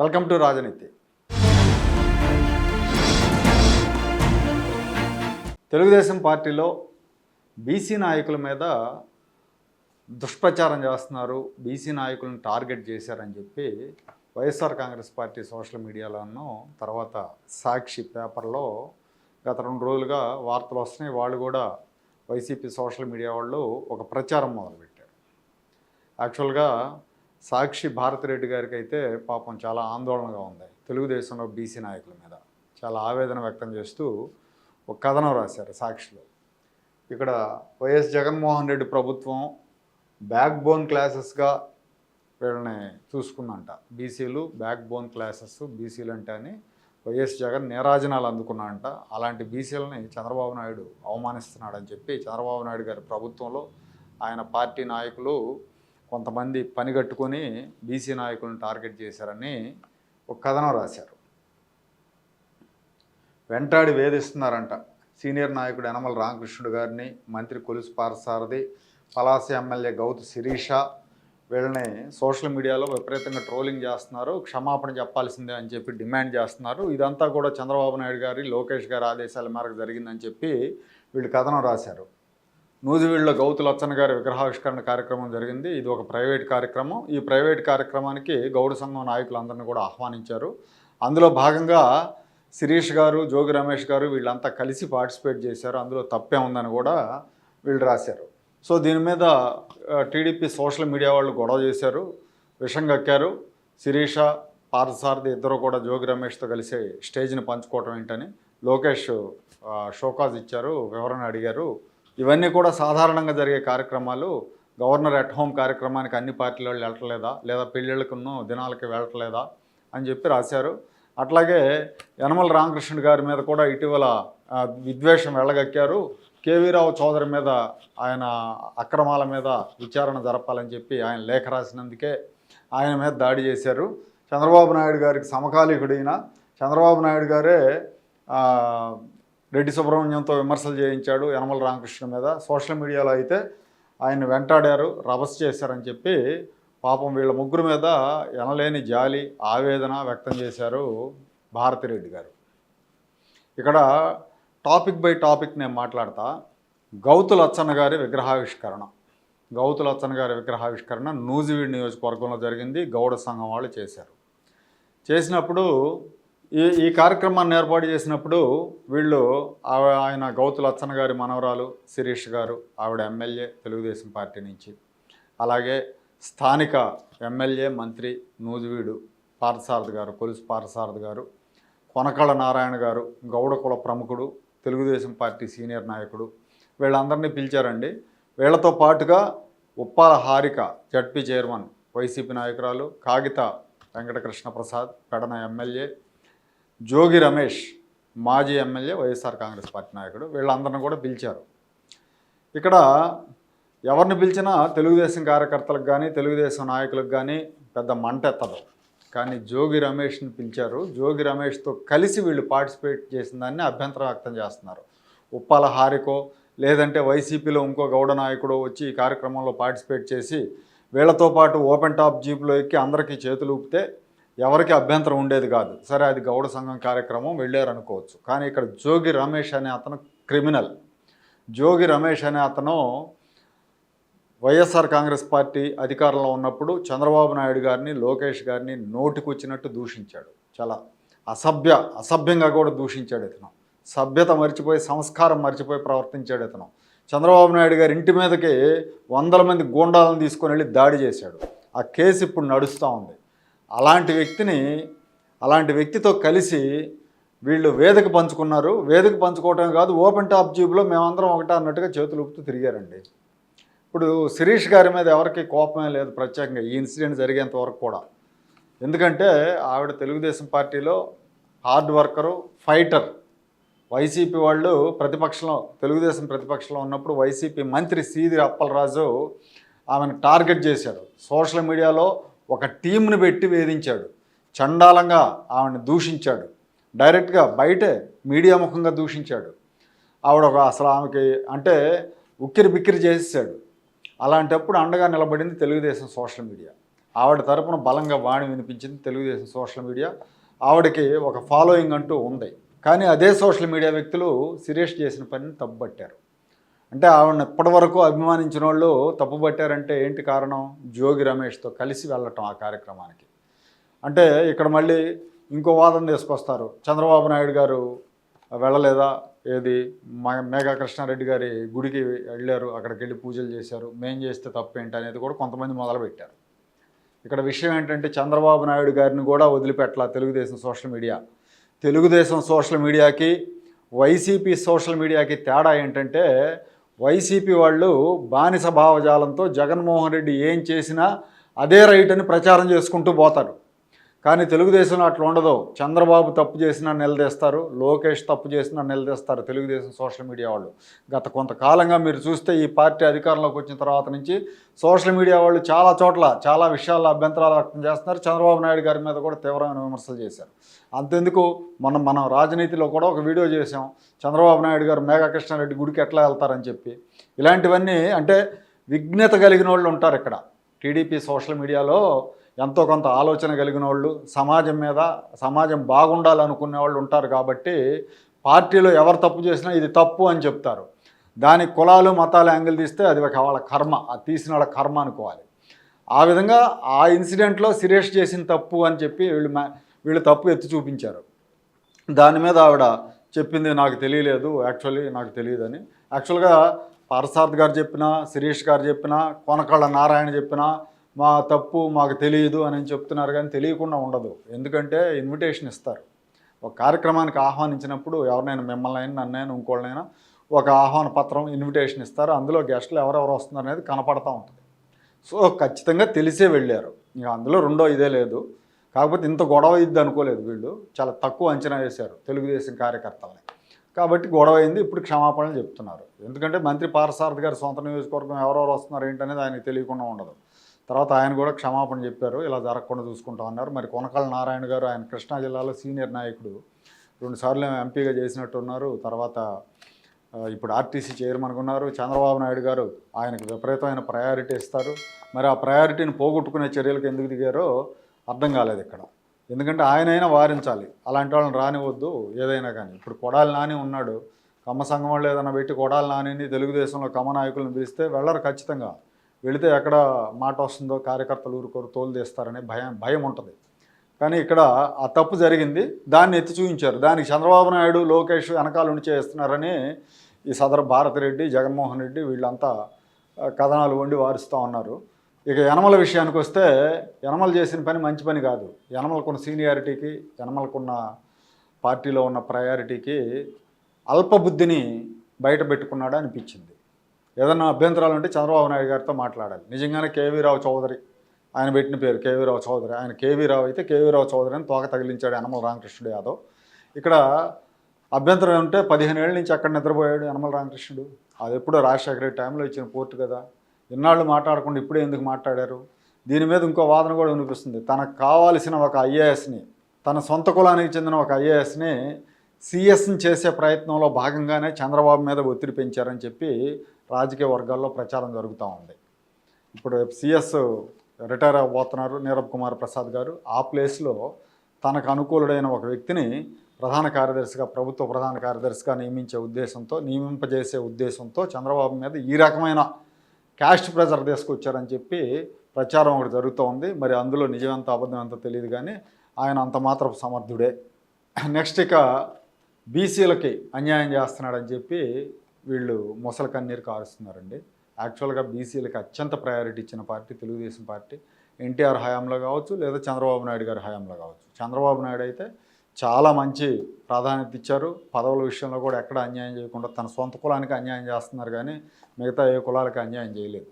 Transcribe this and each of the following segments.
Welcome to రాజనీతి. తెలుగుదేశం పార్టీలో BC నాయకుల మీద దుష్ప్రచారం చేస్తున్నారు. బీసీ నాయకులను టార్గెట్ చేశారని చెప్పి వైఎస్ఆర్ కాంగ్రెస్ పార్టీ సోషల్ మీడియాలోనూ తర్వాత సాక్షి పేపర్లో గత రెండు రోజులుగా వార్తలు వస్తున్నాయి. వాళ్ళు కూడా వైసీపీ సోషల్ మీడియా వాళ్ళు ఒక ప్రచారం మొదలుపెట్టారు. యాక్చువల్గా సాక్షి భారతిరెడ్డి గారికి అయితే పాపం చాలా ఆందోళనగా ఉంది. తెలుగుదేశంలో బీసీ నాయకుల మీద చాలా ఆవేదన వ్యక్తం చేస్తూ ఒక కథనం రాశారు సాక్షిలో. ఇక్కడ వైఎస్ జగన్మోహన్ రెడ్డి ప్రభుత్వం బ్యాక్ బోన్ క్లాసెస్గా వీళ్ళని చూసుకుందంట. బీసీలు బ్యాక్ బోన్ క్లాసెస్ బీసీలు అంటే అని వైఎస్ జగన్ నేరాజనాలు అందుకున్నాడంట. అలాంటి బీసీలని చంద్రబాబు నాయుడు అవమానిస్తున్నాడని చెప్పి చంద్రబాబు నాయుడు గారి ప్రభుత్వంలో ఆయన పార్టీ నాయకులు కొంతమంది పనిగట్టుకొని బీసీ నాయకులను టార్గెట్ చేశారని ఒక కథనం రాశారు. వెంటాడి వేధిస్తున్నారంట. సీనియర్ నాయకుడు యనమల రామకృష్ణుడు గారిని మంత్రి కొలుసు పారసారథి పలాస ఎమ్మెల్యే గౌతు శిరీష వీళ్ళని సోషల్ మీడియాలో విపరీతంగా ట్రోలింగ్ చేస్తున్నారు. క్షమాపణ చెప్పాల్సిందే అని చెప్పి డిమాండ్ చేస్తున్నారు. ఇదంతా కూడా చంద్రబాబు నాయుడు గారి లోకేష్ గారి ఆదేశాల మేరకు జరిగిందని చెప్పి వీళ్ళు కథనం రాశారు. నూజివీడులో గౌతు లచ్చన్న గారి విగ్రహావిష్కరణ కార్యక్రమం జరిగింది. ఇది ఒక ప్రైవేట్ కార్యక్రమం. ఈ ప్రైవేట్ కార్యక్రమానికి గౌడ సంఘం నాయకులందరినీ కూడా ఆహ్వానించారు. అందులో భాగంగా శిరీష్ గారు జోగి రమేష్ గారు వీళ్ళంతా కలిసి పార్టిసిపేట్ చేశారు. అందులో తప్పే ఉందని కూడా వీళ్ళు రాశారు. సో దీని మీద టీడీపీ సోషల్ మీడియా వాళ్ళు గొడవ చేశారు. విషం కక్కారు. శిరీష పార్థసారథి ఇద్దరు కూడా జోగి రమేష్తో కలిసి స్టేజ్ని పంచుకోవటం ఏంటని లోకేష్ షోకాజ్ ఇచ్చారు వివరణ అడిగారు. ఇవన్నీ కూడా సాధారణంగా జరిగే కార్యక్రమాలు. గవర్నర్ అట్ హోమ్ కార్యక్రమానికి అన్ని పార్టీల వాళ్ళు వెళ్ళట్లేదా? లేదా పెళ్ళిళ్ళకును దినాలకి వెళ్ళట్లేదా? అని చెప్పి రాశారు. అట్లాగే యనమల రామకృష్ణుడు గారి మీద కూడా ఇటీవల విద్వేషం వెళ్ళగక్కారు కేవీరావు చౌదరి మీద ఆయన అక్రమాల మీద విచారణ జరపాలని చెప్పి ఆయన లేఖ రాసినందుకే ఆయన మీద దాడి చేశారు. చంద్రబాబు నాయుడు గారికి సమకాలీకుడైన చంద్రబాబు నాయుడు గారే రెడ్డి సుబ్రహ్మణ్యంతో విమర్శలు చేయించాడు యనమల రామకృష్ణ మీద. సోషల్ మీడియాలో అయితే ఆయన వెంటాడారు రభస్ చేశారని చెప్పి పాపం వీళ్ళ ముగ్గురు మీద ఎనలేని జాలి ఆవేదన వ్యక్తం చేశారు భారతిరెడ్డి గారు. ఇక్కడ టాపిక్ బై టాపిక్ నేను మాట్లాడతా. గౌతు లచ్చన్న గారి విగ్రహావిష్కరణ. గౌతు లచ్చన్న గారి విగ్రహావిష్కరణ నూజివీడ్ నియోజకవర్గంలో జరిగింది గౌడ సంఘం వాళ్ళు చేశారు. చేసినప్పుడు ఈ ఈ కార్యక్రమాన్ని ఏర్పాటు చేసినప్పుడు వీళ్ళు ఆ- ఆయన గౌతు లచ్చన్న గారి మనవరాలు శిరీష్ గారు ఆవిడ ఎమ్మెల్యే తెలుగుదేశం పార్టీ నుంచి. అలాగే స్థానిక ఎమ్మెల్యే మంత్రి నూజివీడు పార్థసారథి గారు కొలుసు పార్థసారథి గారు కొనకళ్ళ నారాయణ గారు గౌడ కుల ప్రముఖుడు తెలుగుదేశం పార్టీ సీనియర్ నాయకుడు వీళ్ళందరినీ పిలిచారండి. వీళ్ళతో పాటుగా Uppala Harika ZP chairman YCP నాయకురాలు కాగిత వెంకటకృష్ణ ప్రసాద్ పెడన ఎమ్మెల్యే జోగి రమేష్ మాజీ ఎమ్మెల్యే వైఎస్ఆర్ కాంగ్రెస్ పార్టీ నాయకుడు వీళ్ళందరిని కూడా పిలిచారు. ఇక్కడ ఎవరిని పిలిచినా తెలుగుదేశం కార్యకర్తలకు కానీ తెలుగుదేశం నాయకులకు కానీ పెద్ద మంట ఎత్తదు. కానీ జోగి రమేష్ని పిలిచారు. జోగి రమేష్తో కలిసి వీళ్ళు పార్టిసిపేట్ చేసిన దాన్ని అభ్యంతరం వ్యక్తం చేస్తున్నారు. ఉప్పాల హారికో లేదంటే వైసీపీలో ఇంకో గౌడ నాయకుడు వచ్చి ఈ కార్యక్రమంలో పార్టిసిపేట్ చేసి వీళ్ళతో పాటు ఓపెన్ టాప్ జీప్లో ఎక్కి అందరికీ చేతులు ఊపితే ఎవరికి అభ్యంతరం ఉండేది కాదు. సరే అది గౌడ సంఘం కార్యక్రమం వెళ్ళారు అనుకోవచ్చు కానీ ఇక్కడ జోగి రమేష్ అనే అతను క్రిమినల్. జోగి రమేష్ అనే అతను వైఎస్ఆర్ కాంగ్రెస్ పార్టీ అధికారంలో ఉన్నప్పుడు చంద్రబాబు నాయుడు గారిని లోకేష్ గారిని నోటికొచ్చినట్టు దూషించాడు. చాలా అసభ్య అసభ్యంగా కూడా దూషించాడు ఇతను. సభ్యత మర్చిపోయి సంస్కారం మర్చిపోయి ప్రవర్తించాడు ఇతను. చంద్రబాబు నాయుడు గారి ఇంటి మీదకి వందల మంది గూండాలను తీసుకొని వెళ్ళి దాడి చేశాడు. ఆ కేసు ఇప్పుడు నడుస్తూ ఉంది. అలాంటి వ్యక్తిని అలాంటి వ్యక్తితో కలిసి వీళ్ళు వేదిక పంచుకున్నారు. వేదిక పంచుకోవటమే కాదు ఓపెన్ టాప్ జీబ్లో మేమందరం ఒకటే అన్నట్టుగా చేతులు ఊపుతూ తిరిగారండి. ఇప్పుడు శిరీష్ గారి మీద ఎవరికి కోపమే లేదు ప్రత్యేకంగా ఈ ఇన్సిడెంట్ జరిగేంత వరకు కూడా. ఎందుకంటే ఆవిడ తెలుగుదేశం పార్టీలో హార్డ్ వర్కరు ఫైటర్. వైసీపీ వాళ్ళు ప్రతిపక్షంలో తెలుగుదేశం ప్రతిపక్షంలో ఉన్నప్పుడు వైసీపీ మంత్రి సీది అప్పలరాజు ఆమెను టార్గెట్ చేశాడు సోషల్ మీడియాలో ఒక టీంని పెట్టి వేధించాడు. చండాలంగా ఆవిడని దూషించాడు. డైరెక్ట్గా బయటే మీడియా ముఖంగా దూషించాడు. ఆవిడ ఒక అసలు ఆమెకి అంటే ఉక్కిరి బిక్కిరి చేసేసాడు. అలాంటప్పుడు అండగా నిలబడింది తెలుగుదేశం సోషల్ మీడియా. ఆవిడ తరపున బలంగా వాణి వినిపించింది తెలుగుదేశం సోషల్ మీడియా. ఆవిడకి ఒక ఫాలోయింగ్ అంటూ ఉంది. కానీ అదే సోషల్ మీడియా వ్యక్తులు సురేష్ చేసిన పనిని తప్పుబట్టారు అంటే ఆవిడని ఇప్పటివరకు అభిమానించిన వాళ్ళు తప్పుపట్టారంటే ఏంటి కారణం? జోగి రమేష్తో కలిసి వెళ్ళటం ఆ కార్యక్రమానికి. అంటే ఇక్కడ మళ్ళీ ఇంకో వాదన తీసుకొస్తారు. చంద్రబాబు నాయుడు గారు వెళ్ళలేదా? ఏది? మ- మేఘా కృష్ణారెడ్డి గారి గుడికి వెళ్ళారు అక్కడికి వెళ్ళి పూజలు చేశారు. మేం చేస్తే తప్పేంటి అనేది కూడా కొంతమంది మొదలుపెట్టారు. ఇక్కడ విషయం ఏంటంటే చంద్రబాబు నాయుడు గారిని కూడా వదిలిపెట్టాల Telugu Desam social media. Telugu Desam social మీడియాకి వైసీపీ సోషల్ మీడియాకి తేడా ఏంటంటే వైసీపీ వాళ్ళు బానిస భావజాలంతో జగన్మోహన్ రెడ్డి ఏం చేసినా అదే రైట్ అని ప్రచారం చేసుకుంటూ పోతారు. కానీ తెలుగుదేశంలో అట్లా ఉండదు. చంద్రబాబు తప్పు చేసినా నిలదీస్తారు లోకేష్ తప్పు చేసినా నిలదీస్తారు తెలుగుదేశం సోషల్ మీడియా వాళ్ళు. గత కొంతకాలంగా మీరు చూస్తే ఈ పార్టీ అధికారంలోకి వచ్చిన తర్వాత నుంచి సోషల్ మీడియా వాళ్ళు చాలా చోట్ల చాలా విషయాల్లో అభ్యంతరాలు వ్యక్తం చేస్తున్నారు. చంద్రబాబు నాయుడు గారి మీద కూడా తీవ్రమైన విమర్శలు చేశారు. అంతెందుకు మనం మనం రాజనీతిలో కూడా ఒక వీడియో చేసాం చంద్రబాబు నాయుడు గారు మేఘకృష్ణారెడ్డి గుడికి ఎట్లా వెళ్తారని చెప్పి. ఇలాంటివన్నీ అంటే విఘ్నత కలిగిన వాళ్ళు ఉంటారు ఇక్కడ. టీడీపీ సోషల్ మీడియాలో ఎంతో కొంత ఆలోచన కలిగిన వాళ్ళు సమాజం మీద సమాజం బాగుండాలనుకునే వాళ్ళు ఉంటారు కాబట్టి పార్టీలో ఎవరు తప్పు చేసినా ఇది తప్పు అని చెప్తారు. దాని కులాలు మతాలు యాంగిల్ తీస్తే అది ఒక వాళ్ళ కర్మ అది తీసిన వాళ్ళ కర్మ అనుకోవాలి. ఆ విధంగా ఆ ఇన్సిడెంట్లో సురేష్ చేసిన తప్పు అని చెప్పి వీళ్ళు వీళ్ళు తప్పు ఎత్తి చూపించారు. దాని మీద ఆవిడ చెప్పింది నాకు తెలియలేదు యాక్చువల్లీ నాకు తెలియదని. యాక్చువల్గా పారసార్థ్ గారు చెప్పినా శిరీష్ గారు చెప్పినా కొనకళ్ళ నారాయణ చెప్పినా మా తప్పు మాకు తెలియదు అని చెప్తున్నారు కానీ తెలియకుండా ఉండదు. ఎందుకంటే ఇన్విటేషన్ ఇస్తారు. ఒక కార్యక్రమానికి ఆహ్వానించినప్పుడు ఎవరినైనా మిమ్మల్ని అయినా నన్నైనా ఇంకోళ్ళనైనా ఒక ఆహ్వాన పత్రం ఇన్విటేషన్ ఇస్తారు. అందులో గెస్టులు ఎవరెవరు వస్తున్నారు అనేది కనపడతా ఉంటుంది. సో ఖచ్చితంగా తెలిసే వెళ్ళారు. ఇక అందులో రెండో ఇదే లేదు. కాకపోతే ఇంత గొడవ ఇద్ది అనుకోలేదు వీళ్ళు. చాలా తక్కువ అంచనా వేశారు తెలుగుదేశం కార్యకర్తలని. కాబట్టి గొడవ అయింది ఇప్పుడు క్షమాపణలు చెప్తున్నారు. ఎందుకంటే మంత్రి పారసారథి గారి సొంత నియోజకవర్గం ఎవరెవరు వస్తున్నారు ఏంటనేది ఆయనకు తెలియకుండా ఉండదు. తర్వాత ఆయన కూడా క్షమాపణ చెప్పారు. ఇలా జరగకుండా చూసుకుంటా ఉన్నారు మరి కొనకళ్ళ నారాయణ గారు ఆయన కృష్ణా జిల్లాలో సీనియర్ నాయకుడు. రెండుసార్లు ఎంపీగా చేసినట్టున్నారు తర్వాత ఇప్పుడు ఆర్టీసీ చైర్మన్గా ఉన్నారు. చంద్రబాబు నాయుడు గారు ఆయనకు విపరీతమైన ప్రయారిటీ ఇస్తారు. మరి ఆ ప్రయారిటీని పోగొట్టుకునే చర్యలకు ఎందుకు దిగారో అర్థం కాలేదు ఇక్కడ. ఎందుకంటే ఆయనైనా వారించాలి. అలాంటి వాళ్ళని రానివద్దు ఏదైనా కానీ. ఇప్పుడు కొడాలి నాని ఉన్నాడు. కమ్మ సంఘం వాళ్ళు ఏదైనా పెట్టి కొడాలి నానిని తెలుగుదేశంలో కమ్మ నాయకులను పిలిస్తే వెళ్ళరు ఖచ్చితంగా. వెళితే ఎక్కడ మాట వస్తుందో కార్యకర్తలు ఊరుకోరు తోలు తీస్తారనే భయం భయం ఉంటుంది. కానీ ఇక్కడ ఆ తప్పు జరిగింది. దాన్ని ఎత్తి చూపించారు దానికి చంద్రబాబు నాయుడు లోకేష్ వెనకాల ఉండి చేస్తున్నారని ఈ సదరు భారతిరెడ్డి జగన్మోహన్ రెడ్డి వీళ్ళంతా కథనాలు వండి వారుస్తూ ఉన్నారు. ఇక యనమల విషయానికి వస్తే యనమల చేసిన పని మంచి పని కాదు. యనమలకున్న సీనియారిటీకి యనమలకున్న పార్టీలో ఉన్న ప్రయారిటీకి అల్పబుద్ధిని బయట పెట్టుకున్నాడు అనిపించింది. ఏదన్నా అభ్యంతరాలు ఉంటే చంద్రబాబు నాయుడు గారితో మాట్లాడాలి. నిజంగానే కేవీ రావు చౌదరి ఆయన పెట్టిన పేరు కేవీ రావు చౌదరి. ఆయన కేవీ రావు అయితే కేవీ రావు చౌదరి అని తోక తగిలించాడు యనమల రామకృష్ణుడు యాదవ్. ఇక్కడ అభ్యంతరం ఉంటే పదిహేను ఏళ్ళ నుంచి అక్కడ నిద్రపోయాడు యనమల రామకృష్ణుడు. అది ఎప్పుడో రాజశేఖర రెడ్డి టైంలో ఇచ్చిన పోర్టు కదా. ఇన్నాళ్ళు మాట్లాడకుండా ఇప్పుడే ఎందుకు మాట్లాడారు? దీని మీద ఇంకో వాదన కూడా వినిపిస్తుంది. తనకు కావాల్సిన ఒక ఐఏఎస్ని తన సొంత కులానికి చెందిన ఒక ఐఏఎస్ని సిఎస్ని చేసే ప్రయత్నంలో భాగంగానే చంద్రబాబు మీద ఒత్తిడి పెంచారని చెప్పి రాజకీయ వర్గాల్లో ప్రచారం జరుగుతూ ఉంది. ఇప్పుడు సిఎస్ రిటైర్ అవ్వబోతున్నారు నీరబ్ కుమార్ ప్రసాద్ గారు. ఆ ప్లేస్లో తనకు అనుకూలుడైన ఒక వ్యక్తిని ప్రధాన కార్యదర్శిగా ప్రభుత్వ ప్రధాన కార్యదర్శిగా నియమించే ఉద్దేశంతో నియమింపజేసే ఉద్దేశంతో చంద్రబాబు మీద ఈ రకమైన క్యాస్ట్ ప్రెజర్ తీసుకొచ్చారని చెప్పి ప్రచారం ఒకటి జరుగుతూ ఉంది. మరి అందులో నిజం ఎంత అబద్ధం ఎంత తెలియదు కానీ ఆయన అంత మాత్రం సమర్థుడే. నెక్స్ట్ ఇక బీసీలకి అన్యాయం చేస్తున్నాడని చెప్పి వీళ్ళు ముసలి కన్నీరు కారుస్తున్నారండి. యాక్చువల్గా బీసీలకి అత్యంత ప్రయారిటీ ఇచ్చిన పార్టీ తెలుగుదేశం పార్టీ. ఎన్టీఆర్ హయాంలో కావచ్చు లేదా చంద్రబాబు నాయుడు గారి హయాంలో కావచ్చు. చంద్రబాబు నాయుడు అయితే చాలా మంచి ప్రాధాన్యత ఇచ్చారు. పదవుల విషయంలో కూడా ఎక్కడ అన్యాయం చేయకుండా తన సొంత కులానికి అన్యాయం చేస్తున్నారు కానీ మిగతా ఏ కులాలకి అన్యాయం చేయలేదు.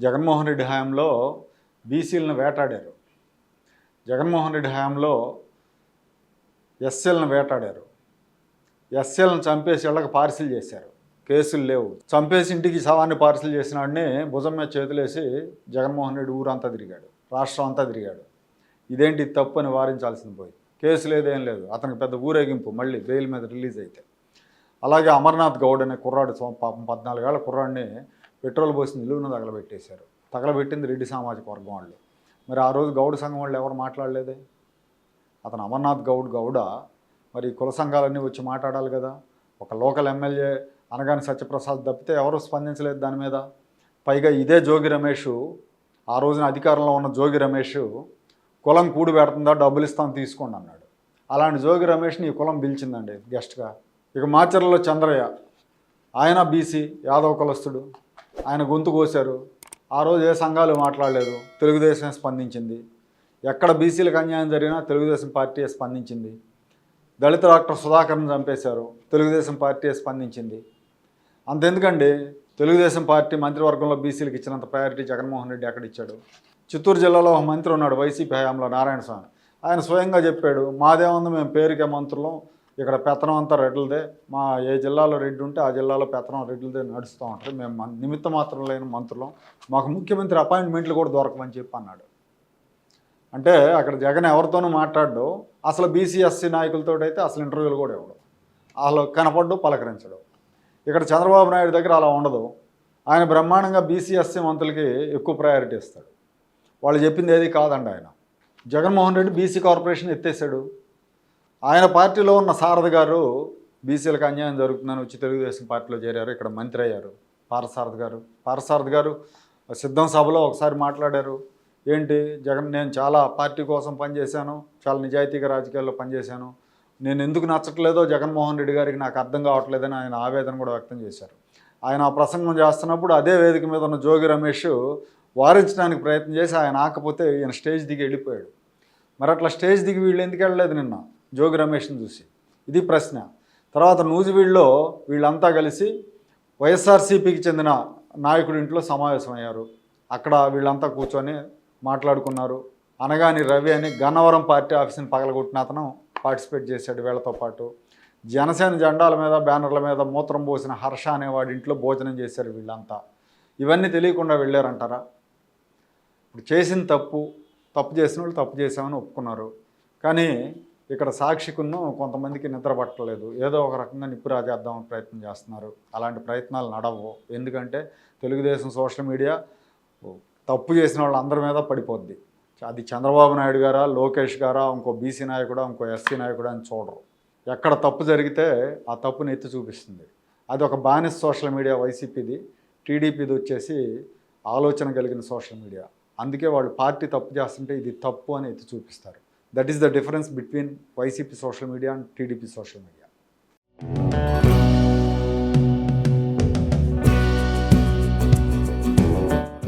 జగన్మోహన్ రెడ్డి హయాంలో బీసీలను వేటాడారు. జగన్మోహన్ రెడ్డి హయాంలో ఎస్ఎల్ని వేటాడారు. ఎస్ఎల్ని చంపేసి వాళ్ళకి పార్సిల్ చేశారు. కేసులు లేవు. చంపేసి ఇంటికి శవాన్ని పార్సిల్ చేసిన వాడిని భుజం మీద చేతులేసి జగన్మోహన్ రెడ్డి ఊరంతా తిరిగాడు. రాష్ట్రం అంతా తిరిగాడు. ఇదేంటి తప్పు అని వారించాల్సింది పోయి. కేసు లేదేం లేదు. అతనికి పెద్ద ఊరేగింపు మళ్ళీ బెయిల్ మీద రిలీజ్ అయితే. అలాగే అమర్నాథ్ గౌడ్ అనే కుర్రాడు సో- పాపం పద్నాలుగేళ్ళ కుర్రాడిని పెట్రోల్ పోసి నిలువున తగలబెట్టేశారు. తగలబెట్టింది రెడ్డి సామాజిక వర్గం వాళ్ళు. మరి ఆ రోజు గౌడ్ సంఘం వాళ్ళు ఎవరు మాట్లాడలేదే? అతను అమర్నాథ్ గౌడ్ గౌడ. మరి కుల సంఘాలన్నీ వచ్చి మాట్లాడాలి కదా. ఒక లోకల్ ఎమ్మెల్యే అనగాని సత్యప్రసాద్ తప్పితే ఎవరు స్పందించలేదు దాని మీద. పైగా ఇదే జోగి రమేష్ ఆ రోజున అధికారంలో ఉన్న జోగి రమేష్ కులం కూడి పెడుతుందా డబ్బులు ఇస్తాను తీసుకోండి అన్నాడు. అలాంటి జోగి రమేష్ని ఈ కులం పిలిచిందండి గెస్ట్గా ఇక మాచర్లలో చంద్రయ్య ఆయన బీసీ యాదవ కులస్తుడు ఆయన గొంతు కోశారు. ఆ రోజు ఏ సంఘాలు మాట్లాడలేదు తెలుగుదేశం స్పందించింది. ఎక్కడ బీసీలకు అన్యాయం జరిగినా తెలుగుదేశం పార్టీ స్పందించింది. దళిత డాక్టర్ సుధాకర్ని చంపేశారు తెలుగుదేశం పార్టీ స్పందించింది. అంతెందుకండి తెలుగుదేశం పార్టీ మంత్రివర్గంలో బీసీలకు ఇచ్చినంత ప్రయారిటీ జగన్మోహన్ రెడ్డి ఎక్కడ ఇచ్చాడు? చిత్తూరు జిల్లాలో ఒక మంత్రి ఉన్నాడు వైసీపీ హయాంలో నారాయణ స్వామి. ఆయన స్వయంగా చెప్పాడు మాదేముంది మేము పేరుకే మంత్రులం ఇక్కడ పెత్తనం అంతా రెడ్లదే మా ఏ జిల్లాలో రెడ్డి ఉంటే ఆ జిల్లాలో పెత్తనం రెడ్లదే నడుస్తూ ఉంటుంది. మేము నిమిత్త మాత్రం లేని మంత్రులం. మాకు ముఖ్యమంత్రి అపాయింట్మెంట్లు కూడా దొరకమని చెప్పి అన్నాడు. అంటే అక్కడ జగన్ ఎవరితోనూ మాట్లాడు అసలు బీసీఎస్సీ నాయకులతో అయితే అసలు ఇంటర్వ్యూలు కూడా ఇవ్వడు. అసలు కనపడ్డు పలకరించడు. ఇక్కడ చంద్రబాబు నాయుడు దగ్గర అలా ఉండదు. ఆయన బ్రహ్మాండంగా బీసీఎస్సీ మంత్రులకి ఎక్కువ ప్రయారిటీ ఇస్తాడు. వాళ్ళు చెప్పింది ఏది కాదండి ఆయన. జగన్మోహన్ రెడ్డి బీసీ కార్పొరేషన్ ఎత్తేసాడు ఆయన పార్టీలో ఉన్న సారథి గారు బీసీలకు అన్యాయం జరుగుతుందని వచ్చి తెలుగుదేశం పార్టీలో చేరారు. ఇక్కడ మంత్రి అయ్యారు. పారసారథి గారు. పారసారథి గారు సిద్ధం సభలో ఒకసారి మాట్లాడారు. ఏంటి జగన్ నేను చాలా పార్టీ కోసం పనిచేశాను చాలా నిజాయితీగా రాజకీయాల్లో పనిచేశాను. నేను ఎందుకు నచ్చట్లేదో జగన్మోహన్ రెడ్డి గారికి నాకు అర్థం కావట్లేదని ఆయన ఆవేదన కూడా వ్యక్తం చేశారు. ఆయన ఆ ప్రసంగం చేస్తున్నప్పుడు అదే వేదిక మీద ఉన్న జోగి రమేష్ వారించడానికి ప్రయత్నం చేసి ఆయన ఆకపోతే ఈయన స్టేజ్ దిగి వెళ్ళిపోయాడు. మరి అట్లా స్టేజ్ దిగి వీళ్ళు ఎందుకు వెళ్ళలేదు నిన్న? జోగి రమేష్ని చూసి. ఇది ప్రశ్న. తర్వాత నూజివీడులో వీళ్ళంతా కలిసి వైఎస్ఆర్సీపీకి చెందిన నాయకుడి ఇంట్లో సమావేశమయ్యారు. అక్కడ వీళ్ళంతా కూర్చొని మాట్లాడుకున్నారు. అనగాని రవి అని గన్నవరం పార్టీ ఆఫీస్ని పగలగొట్టిన అతను పార్టిసిపేట్ చేశాడు వీళ్ళతో పాటు. జనసేన జెండాల మీద బ్యానర్ల మీద మూత్రం పోసిన హర్ష అనేవాడి ఇంట్లో భోజనం చేశారు వీళ్ళంతా. ఇవన్నీ తెలియకుండా వెళ్ళారంటారా? ఇప్పుడు చేసిన తప్పు తప్పు చేసిన వాళ్ళు తప్పు చేసామని ఒప్పుకున్నారు. కానీ ఇక్కడ సాక్షికున్న కొంతమందికి నిద్ర పట్టలేదు. ఏదో ఒక రకంగా నిప్పు రాజేద్దామని ప్రయత్నం చేస్తున్నారు. అలాంటి ప్రయత్నాలు నడవు. ఎందుకంటే తెలుగుదేశం సోషల్ మీడియా తప్పు చేసిన వాళ్ళందరి మీద పడిపోద్ది. అది చంద్రబాబు నాయుడు గారా లోకేష్ గారా ఇంకో బీసీ నాయకుడా ఇంకో ఎస్సీ నాయకుడా అని చూడరు. ఎక్కడ తప్పు జరిగితే ఆ తప్పుని ఎత్తి చూపిస్తుంది. అది ఒక బానిస సోషల్ మీడియా వైసీపీది టీడీపీది వచ్చేసి ఆలోచన కలిగిన సోషల్ మీడియా. అందుకే వాళ్ళు పార్టీ తప్పు చేస్తుంటే ఇది తప్పు అని ఎత్తి చూపిస్తారు. That is the difference between YCP social media and TDP social media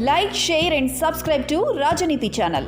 like share and subscribe to Rajaneethi channel